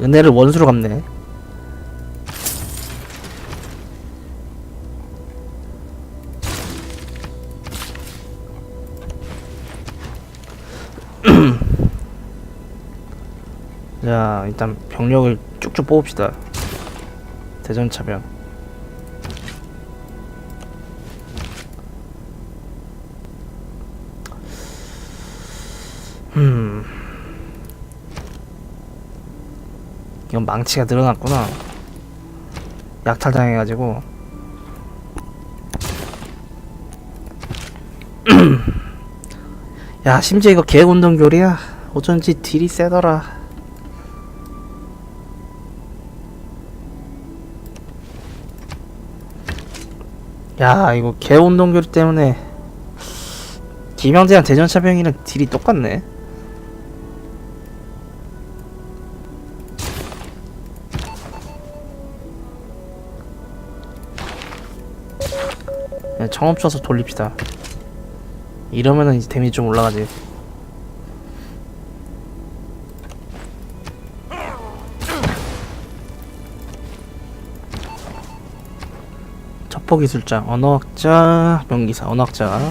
은혜를 원수로 갚네. 자, 일단 병력을 쭉쭉 뽑읍시다. 대전차병. 이건 망치가 늘어났구나. 약탈당해가지고. 야, 심지어 이거 개운동교리야. 어쩐지 딜이 세더라. 야, 이거 개운동교리 때문에 김영재랑 대전차병이랑 딜이 똑같네. 그냥 청업 쳐서 돌립시다. 이러면은 이제 데미지 좀 올라가지. 첩보 기술자, 언어학자, 명기사, 언어학자.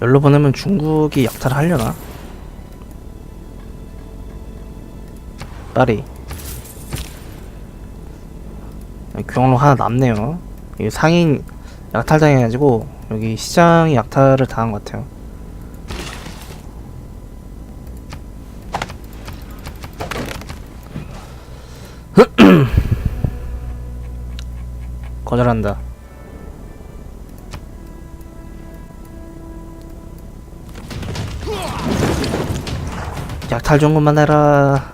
열로 보내면 중국이 약탈을 하려나? 파리. 경로 하나 남네요. 이 상인 약탈당해가지고 여기 시장이 약탈을 당한 것 같아요. 거절한다. 약탈 좀만 해라.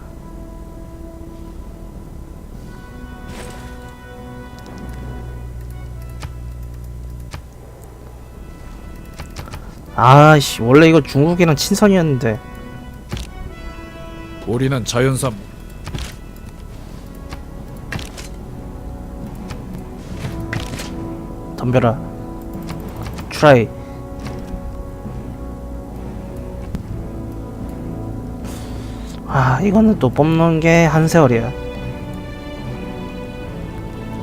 아씨 원래 이거 중국이랑 친선이었는데. 우리는 자연산 덤벼라. 트라이. 아 이거는 또 뽑는 게 한 세월이야.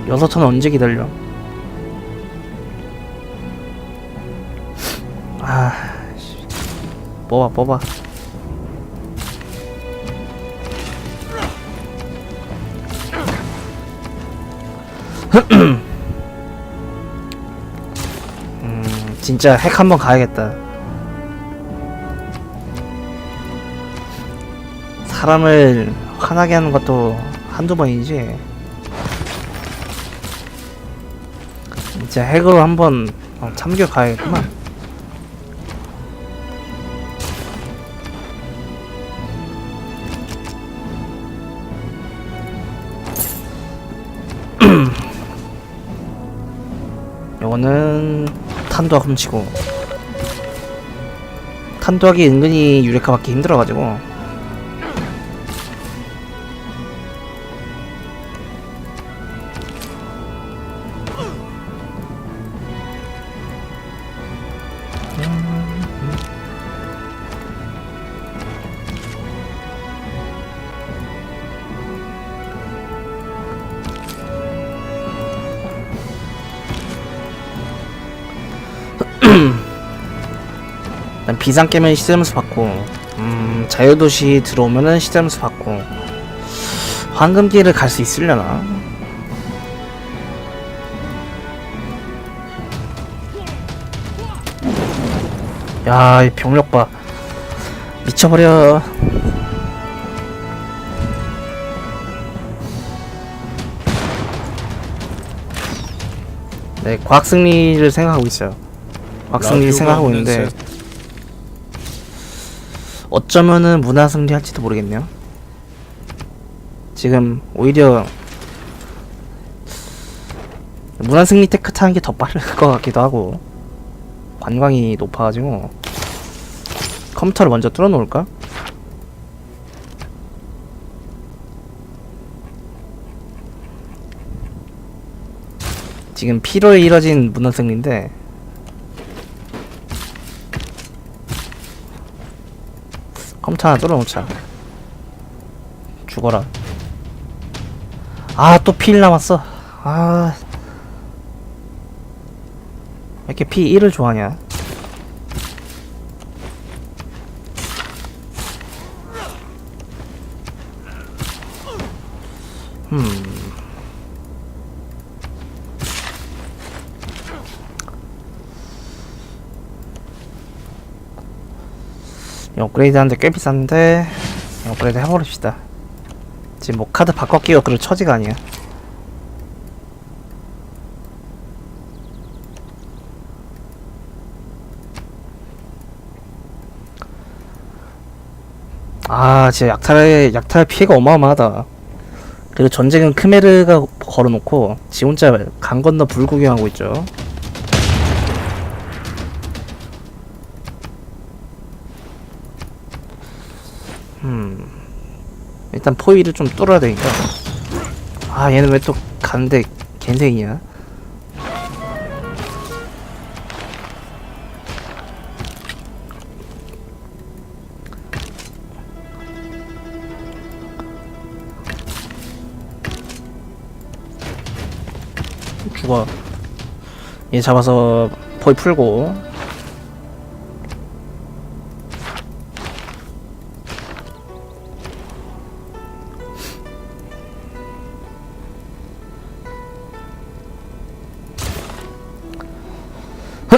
여섯 턴 언제 기다려 뽑아 뽑아 음, 진짜 핵 한번 가야겠다. 사람을 화나게 하는 것도 한두 번이지. 진짜 핵으로 한번 어, 참겨 가야겠구만. 요거는 탄도학 훔치고 탄도학이 은근히 유레카 받기 힘들어가지고 비상 깨면 시점수 받고 음 자유도시 들어오면은 시점수 받고 황금길을 갈 수 있으려나? 야 이 병력 봐. 미쳐버려. 네 과학 승리를 생각하고 있어요. 과학 승리를 생각하고 있는데 세- 어쩌면은 문화 승리 할지도 모르겠네요. 지금 오히려 문화 승리 테크 타는 게 더 빠를 것 같기도 하고 관광이 높아가지고 컴퓨터를 먼저 뚫어놓을까? 지금 피로에 이뤄진 문화 승리인데 컴퓨터 하나 뚫어놓자. 죽어라. 아또필 남았어. 아왜 이렇게 피 1을 좋아하냐 업그레이드 하는데 꽤 비싼데 이 업그레이드 해버립시다. 지금 뭐 카드 바꿔 끼고 그럴 처지가 아니야. 아 진짜 약탈의 약탈 피해가 어마어마하다. 그리고 전쟁은 크메르가 걸어놓고 지 혼자 강 건너 불구경하고 있죠 음. 일단 포위를 좀 뚫어야 되니까. 아 얘는 왜또 가는데 갠생이야? 죽어. 얘 잡아서 포위 풀고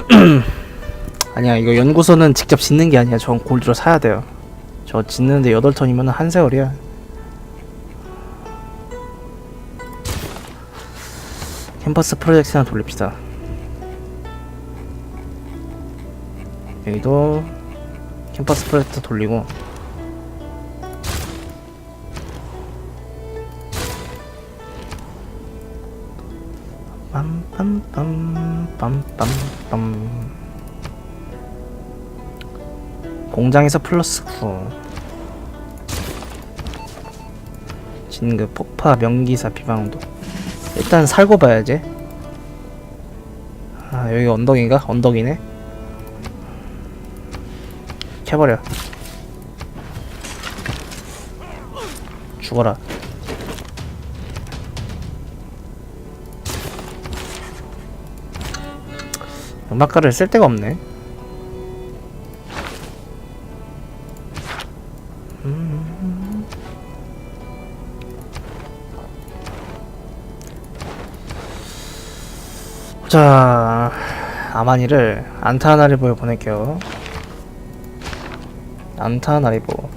아니야 이거 연구소는 직접 짓는 게 아니야. 저건 골드로 사야 돼요. 저 짓는데 8턴이면 한 세월이야. 캠퍼스 프로젝트 하나 돌립시다. 여기도 캠퍼스 프로젝트 돌리고. 빰빰빰 빰빰빰. 공장에서 플러스 9 진급 폭파 명기사 비방도. 일단 살고 봐야지. 아 여기 언덕인가? 언덕이네? 캐버려. 죽어라 음악가를 쓸 데가 없네. 음. 자 아마니를 안타나리보에 보낼게요. 안타나리보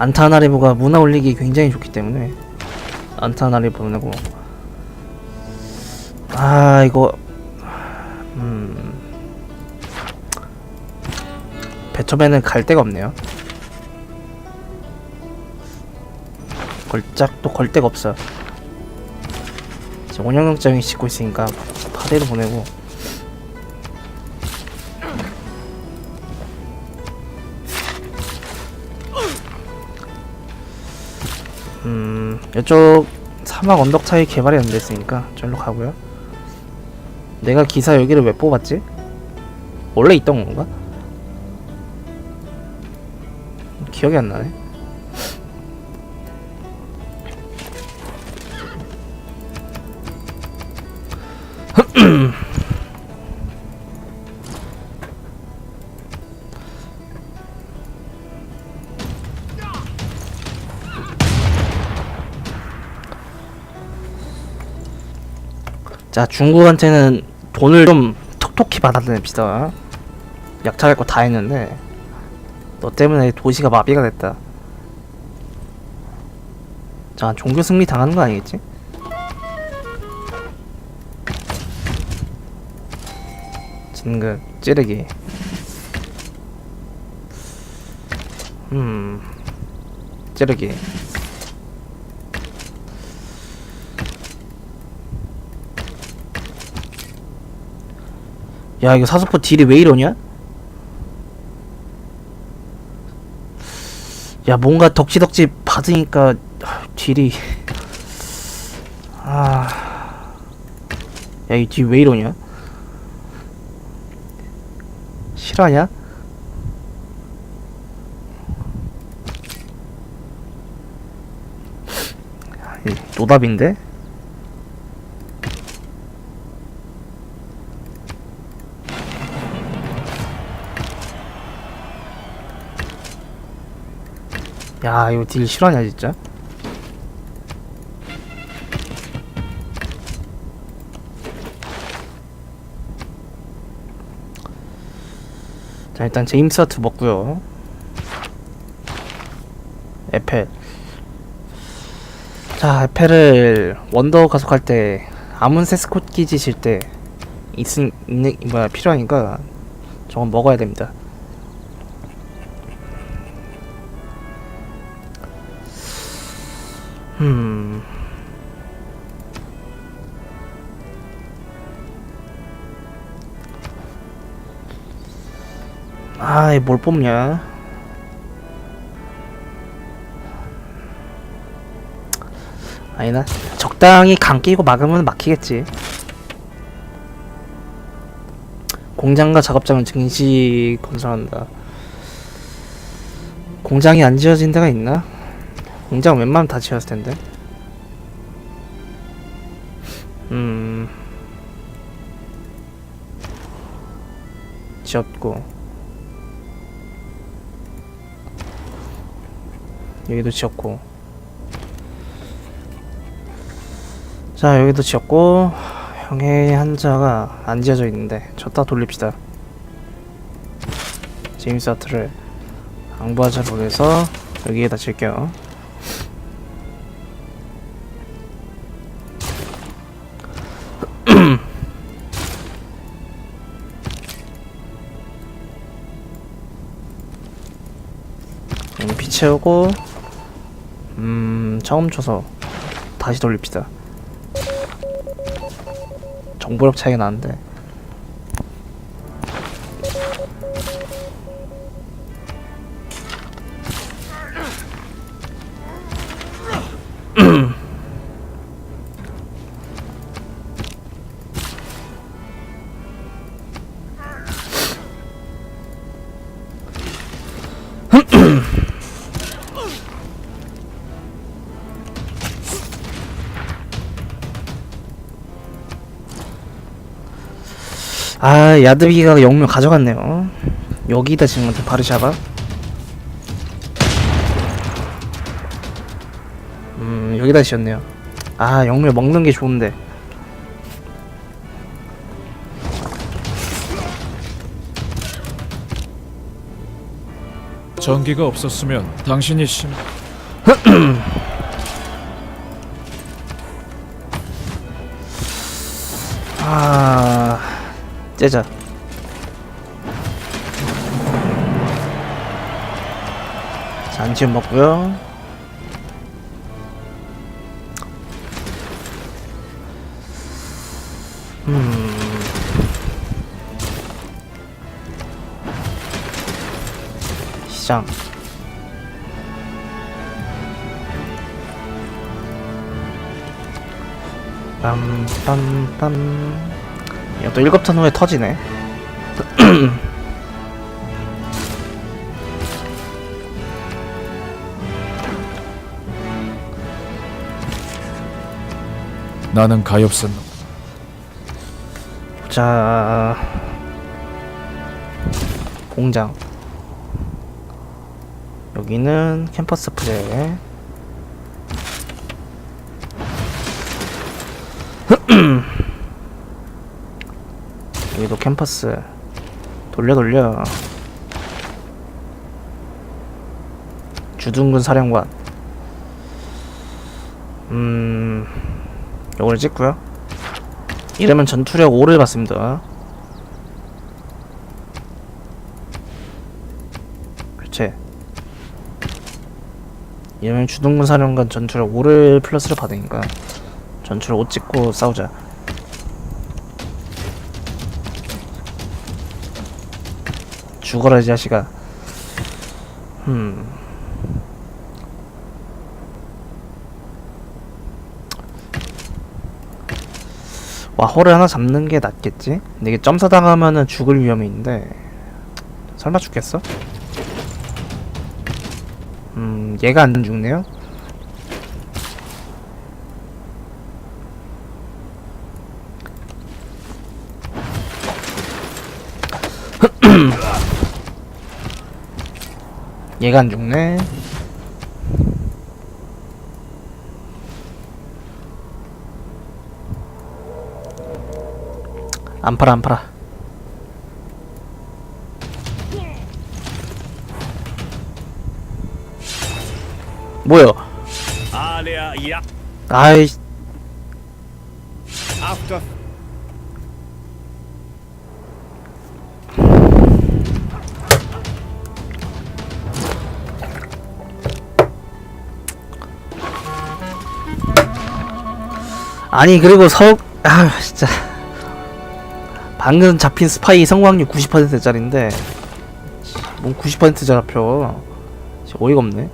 안타나리보가 문화 올리기 굉장히 좋기 때문에. 안타나리보 보내고. 아 이거. 음. 베토벤은 갈 데가 없네요. 걸작도 걸 데가 없어 지금 운영영장이 짓고 있으니까 파대로 보내고 음 이쪽 사막 언덕 차이 개발이 안 됐으니까 절로 가고요 내가 기사 여기를 왜 뽑았지? 원래 있던 건가? 기억이 안 나네 자 중국한테는 돈을 좀 톡톡히 받아냅시다 약탈할 거 다 했는데 너 때문에 도시가 마비가 됐다. 자 종교 승리 당하는 거 아니겠지? 진급 찌르기. 음 찌르기 야 이거 사소포 딜이 왜 이러냐? 야 뭔가 덕지덕지 받으니까 아, 딜이 아 야, 이뒤왜 이러냐? 실화냐? 이 노답인데? 야, 이거 딜 실화냐, 진짜? 자 일단 제임스 하트 먹고요. 에펠. 자 에펠을 원더 가속할 때 아문세 스콧 끼지실 때 있은 있는 뭐야 필요하니까 저건 먹어야 됩니다 음. 아이 뭘 뽑냐? 아니나? 적당히 강 끼고 막으면 막히겠지. 공장과 작업장을 증시 건설한다. 공장이 안 지어진 데가 있나? 공장 웬만하면 다 지었을 텐데. 음. 지었고. 여기도 지었고. 자 여기도 지었고. 형의 한자가 안 지어져 있는데 쳤다 돌립시다. 제임스 아트를 앙부하자로 해서 여기에다 칠게요 채우고 음 처음 쳐서 다시 돌립시다. 정보력 차이가 나는데 야드비가 영물 가져갔네요. 여기다 지금 바르샤가 음 여기다 지었네요. 아 영물 먹는 게 좋은데. 전기가 없었으면 당신이 심 아 째자 안지금 먹고요. 음. 시장. 빰빰빰. 야또 일곱 턴 후에 터지네 나는 가엾은 자 공장. 여기는 캠퍼스 프레. 여기도 캠퍼스. 돌려 돌려. 주둔군 사령관. 음 요걸 찍고요. 이러면 전투력 5를 받습니다. 그렇지. 이러면 주둔군 사령관 전투력 5를 플러스를 받으니까 전투력 5 찍고 싸우자. 죽어라 이 자식아. 음 와호를 하나 잡는 게 낫겠지? 근데 이게 점사 당하면은 죽을 위험이 있는데 설마 죽겠어? 음 얘가 안 죽네요? 얘가 안 죽네 안 팔아 안 팔아. 뭐야? 아이. 아니 그리고 서.. 아 진짜 방금 잡힌 스파이 성공률 90%짜린데 뭔 90% 잡혀 어이가 없네.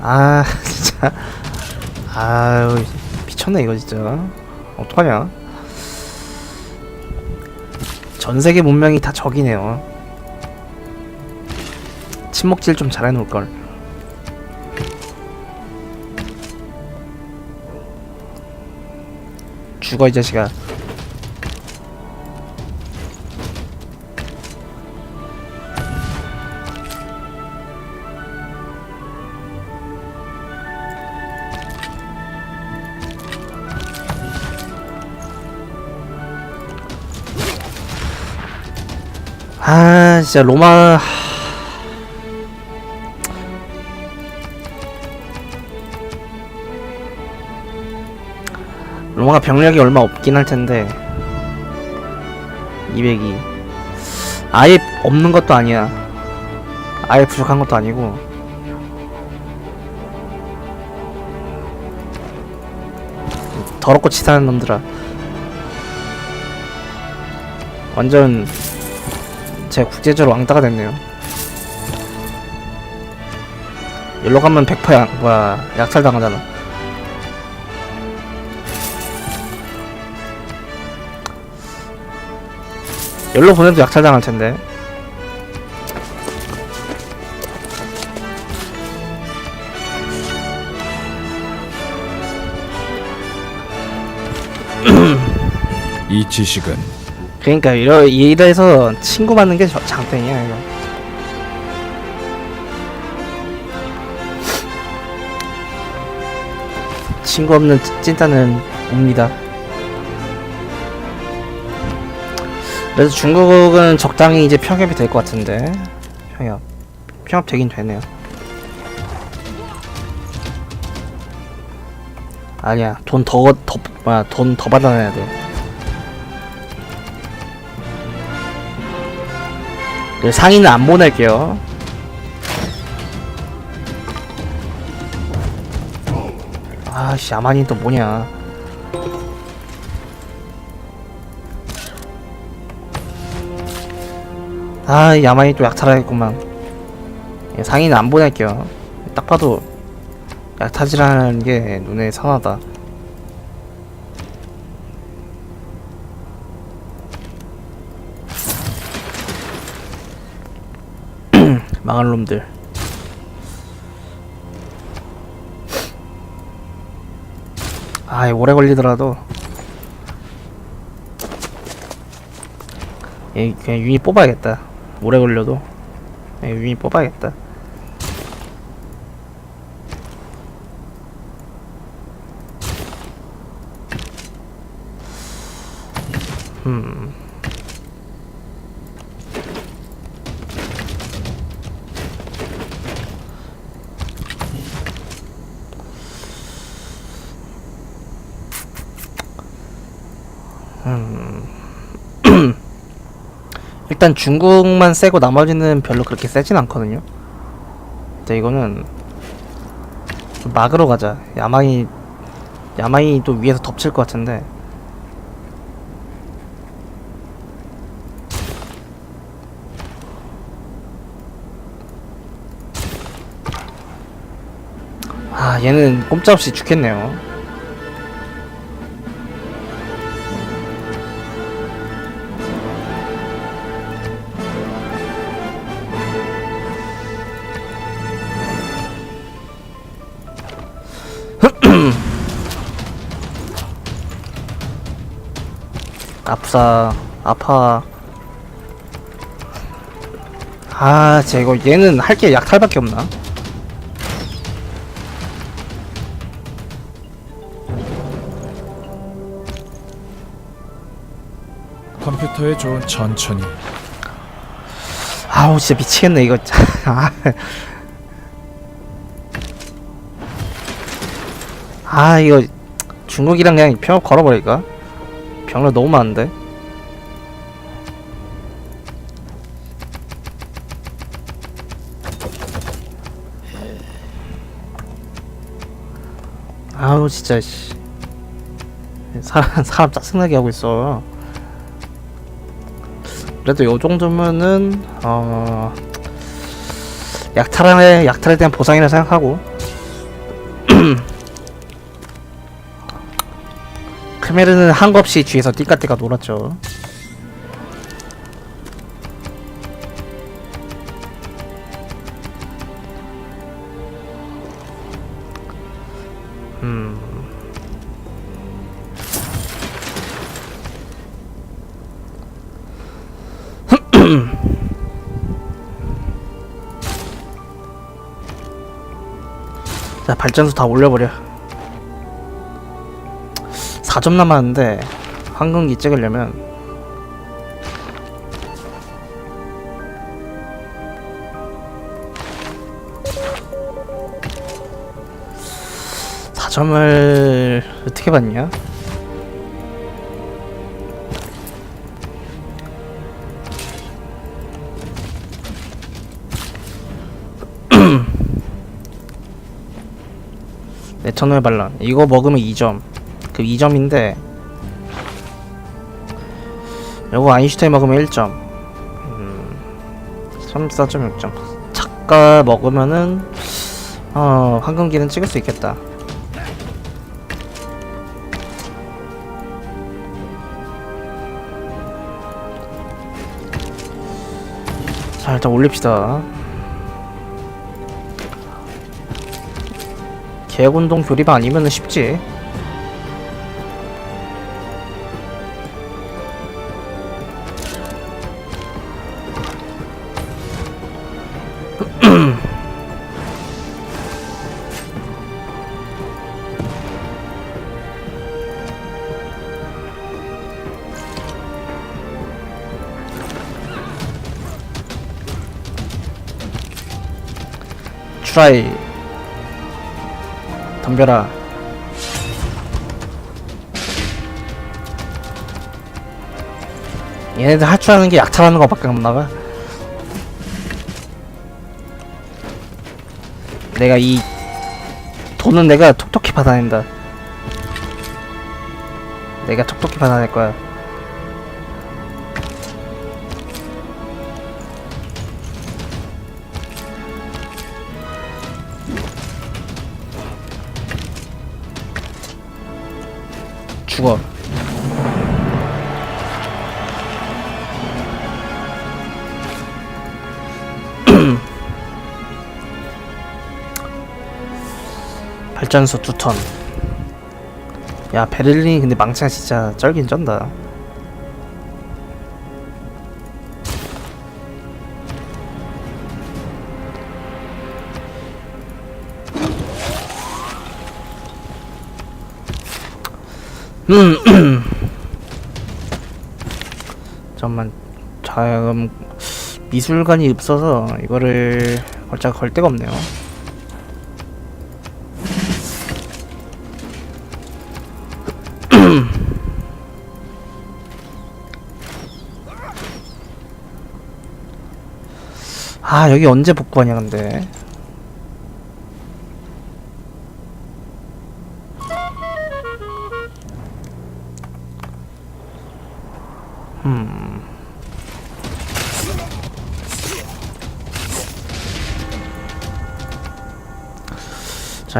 아 진짜. 아유 미쳤네 이거 진짜. 어떡하냐? 전세계 문명이 다 적이네요. 침묵질 좀 잘해놓을걸 죽어 이 자식아. 아 진짜 로마 로마가 병력이 얼마 없긴 할 텐데. 202 아예 없는 것도 아니야. 아예 부족한 것도 아니고. 더럽고 치사한 놈들아. 완전 제 국제적으로 왕따가 됐네요. 여기로 가면 100% 양, 뭐야 약탈 당하잖아 열로 보내도 약탈 당할 텐데. 이 지식은 그러니까 이러 이래서 친구 받는 게 저- 장땡이야 이거. 친구 없는 찐- 찐따는 옵니다. 그래서 중국은 적당히 이제 평협이 될 것 같은데 평협 평협 되긴 되네요. 아니야 돈 더 더 뭐야 돈 더 받아내야 돼. 네, 상의는 안 보낼게요. 아씨 아마니 또 뭐냐? 아, 이 야만이 또 약탈하겠구만. 예, 상의는 안 보낼게요. 딱 봐도 약타질하는 게 눈에 선하다. 망할 놈들. 아, 이 오래 걸리더라도 예, 그냥 유닛 뽑아야겠다. 오래 걸려도 예, 유닛 뽑아야겠다. 일단 중국만 세고 나머지는 별로 그렇게 세진 않거든요. 근데 이거는 좀 막으러 가자. 야마이 야마이 또 위에서 덮칠 것 같은데. 아 얘는 꼼짝없이 죽겠네요 아프다 아파 아 진짜 이거 얘는 할 게 약탈밖에 없나? 컴퓨터에 좋은 천천히. 아우 진짜 미치겠네 이거 아, 아 이거 중국이랑 그냥 평업 걸어버릴까? 병력 너무 많은데 아우 진짜 씨. 사람 사람 짜증나게 하고 있어. 그래도 요 정도면은 어 약탈에 약탈에 대한 보상이라 생각하고. 크메르는 한거 없이 뒤에서 띠까띠까 놀았죠. 음. 자 발전소 다 올려버려 4점 남았는데 황금기 찍으려면 점을 어떻게 받냐? 내천을 반란. 이거 먹으면 2점. 그 2점인데 요거 아인슈타인 먹으면 1점. 음, 34.6점 작가 먹으면은 어 황금기는 찍을 수 있겠다 자 일단 올립시다. 계획운동 조립 아니면은 쉽지 트라이 덤벼라. 얘네들 아는 게 약탈하는 거밖에 없나봐. 내가 이 돈은 내가 톡톡히 받아낸다. 내가 톡톡히 받아낼 거야 죽어 발전소 두턴. 야 베를린이 근데 망치가 진짜 쩔긴 쩐다 음. 잠깐만. 자금 미술관이 없어서 이거를 걸작 걸 데가 없네요. 아 여기 언제 복구하냐 근데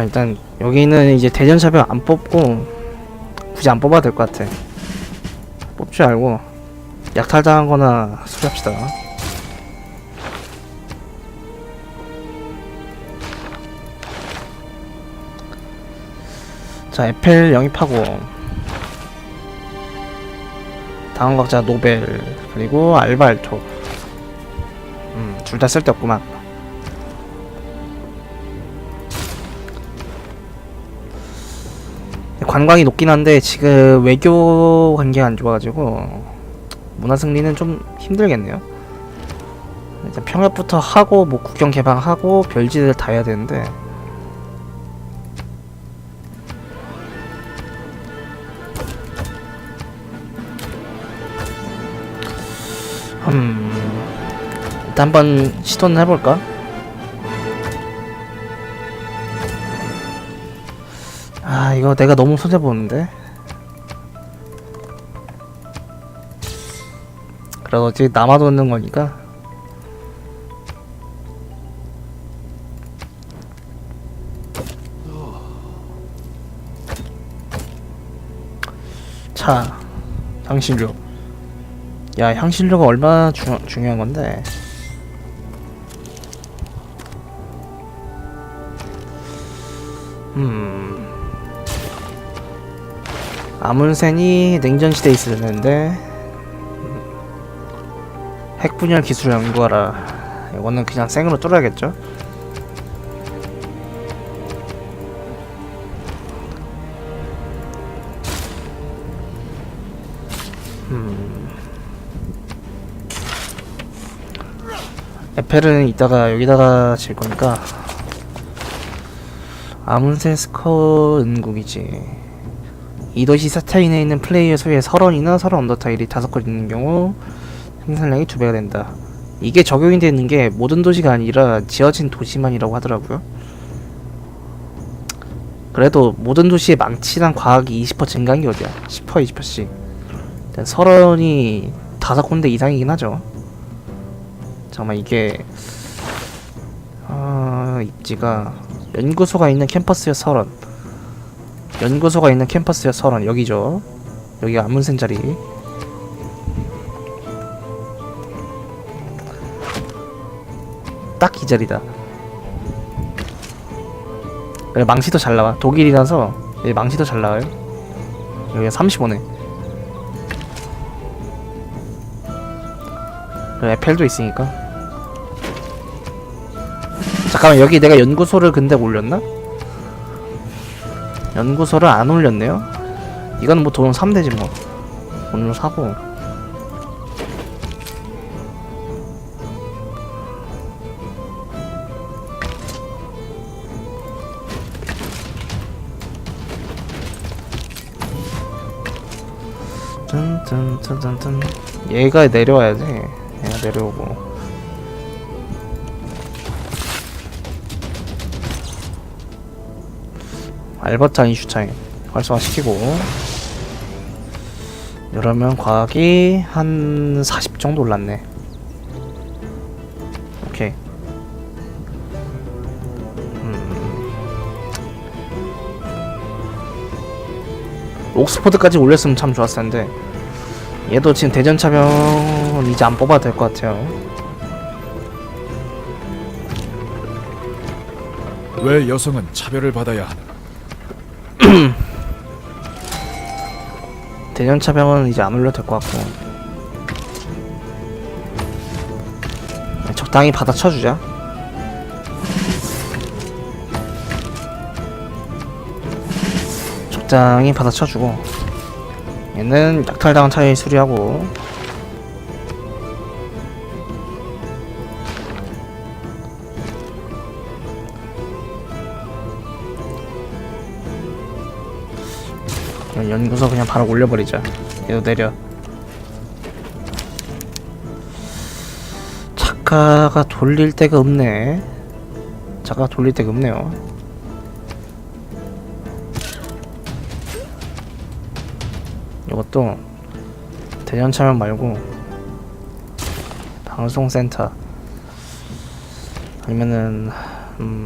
자 일단 여기는 이제 대전차병 안 뽑고 굳이 안 뽑아도 될 것 같아. 뽑지 말고 약탈당한 거나 수리합시다. 자 에펠 영입하고 다음 각자 노벨 그리고 알바알토. 음, 둘 다 쓸데없구만 관광이 높긴 한데 지금 외교 관계가 안 좋아가지고 문화 승리는 좀 힘들겠네요. 일단 평협부터 하고 뭐 국경 개방하고 별짓을 다 해야 되는데 음 일단 한번 시도는 해볼까? 이거 내가 너무 손해 보는데. 그래도 어차피 남아도는 거니까. 차, 향신료. 야 향신료가 얼마나 주, 중요한 건데. 음. 아문센이 냉전시대에 있었는데 핵분열 기술을 연구하라. 이거는 그냥 생으로 뚫어야겠죠? 음. 에펠은 이따가 여기다가 질 거니까. 아문센 스커 은국이지 이 도시 사타인에 있는 플레이어 수의 서런이나 서런 언더타일이 다섯 건 있는 경우 생산량이 두 배가 된다. 이게 적용이 되는 게 모든 도시가 아니라 지어진 도시만이라고 하더라고요. 그래도 모든 도시의 망치랑 과학이 20% 증가한 게 어디야? 10% 20%씩. 일단 서런이 다섯 군데 이상이긴 하죠. 잠깐만 이게 아 입지가 연구소가 있는 캠퍼스의 서런. 연구소가 있는 캠퍼스의 서런 여기죠. 여기가 아문센 자리. 딱 이 자리다. 그래, 망치도 잘 나와. 독일이라서 예, 망치도 잘 나와요. 여기가 35네. 그래, 에펠도 있으니까. 잠깐만 여기 내가 연구소를 근데 올렸나? 연구소를 안 올렸네요. 이건 뭐돈 사면 되지 뭐. 오늘 사고. 짠짠짠짠짠. 얘가 내려와야지. 얘가 내려오고. 알버트 아인슈타인 활성화시키고 이러면 과학이 한 40 정도 올랐네 오케이 음. 옥스포드까지 올렸으면 참 좋았을 텐데 얘도 지금 대전 차병은 이제 안 뽑아도 될 것 같아요 왜 여성은 차별을 받아야 하나? 대전차 병은 이제 안 올려도 될 것 같고. 적당히 받아쳐주자. 적당히 받아쳐주고. 얘는 약탈당한 차에 수리하고 연구소 그냥 바로 올려버리자. 얘도 내려. 작가가 돌릴 데가 없네. 작가가 돌릴 데가 없네요. 이것도 대전차면 말고 방송센터. 아니면은 음